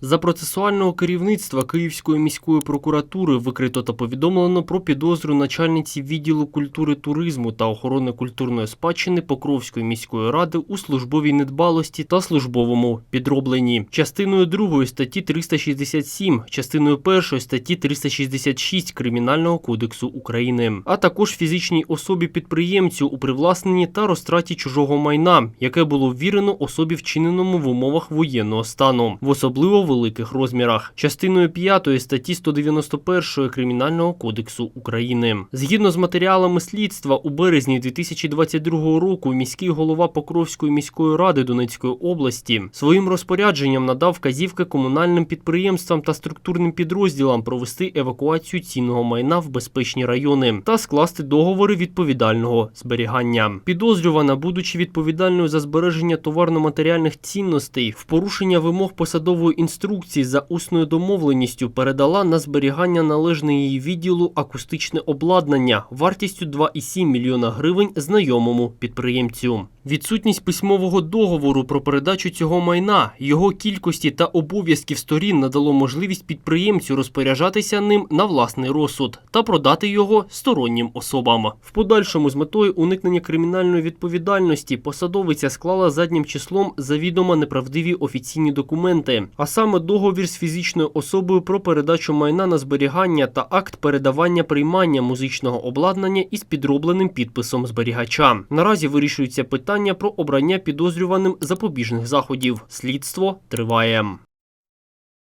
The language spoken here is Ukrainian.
За процесуального керівництва Київської міської прокуратури викрито та повідомлено про підозру начальниці відділу культури туризму та охорони культурної спадщини Покровської міської ради у службовій недбалості та службовому підробленні. Частиною 2 статті 367, частиною 1 статті 366 Кримінального кодексу України, а також фізичній особі підприємцю у привласненні та розтраті чужого майна, яке було ввірено особі вчиненому в умовах воєнного стану, в особливо великих розмірах, частиною 5 статті 191 Кримінального кодексу України. Згідно з матеріалами слідства, у березні 2022 року міський голова Покровської міської ради Донецької області своїм розпорядженням надав вказівки комунальним підприємствам та структурним підрозділам провести евакуацію цінного майна в безпечні райони та скласти договори відповідального зберігання. Підозрювана, будучи відповідальною за збереження товарно-матеріальних цінностей, в порушення вимог посадової інструкції за усною домовленістю передала на зберігання належне її відділу акустичне обладнання вартістю 2,7 мільйона гривень знайомому підприємцю. Відсутність письмового договору про передачу цього майна, його кількості та обов'язків сторін надало можливість підприємцю розпоряджатися ним на власний розсуд та продати його стороннім особам. В подальшому з метою уникнення кримінальної відповідальності посадовиця склала заднім числом завідомо неправдиві офіційні документи, а саме договір з фізичною особою про передачу майна на зберігання та акт передавання приймання музичного обладнання із підробленим підписом зберігача. Наразі вирішується питання про обрання підозрюваним запобіжних заходів. Слідство триває.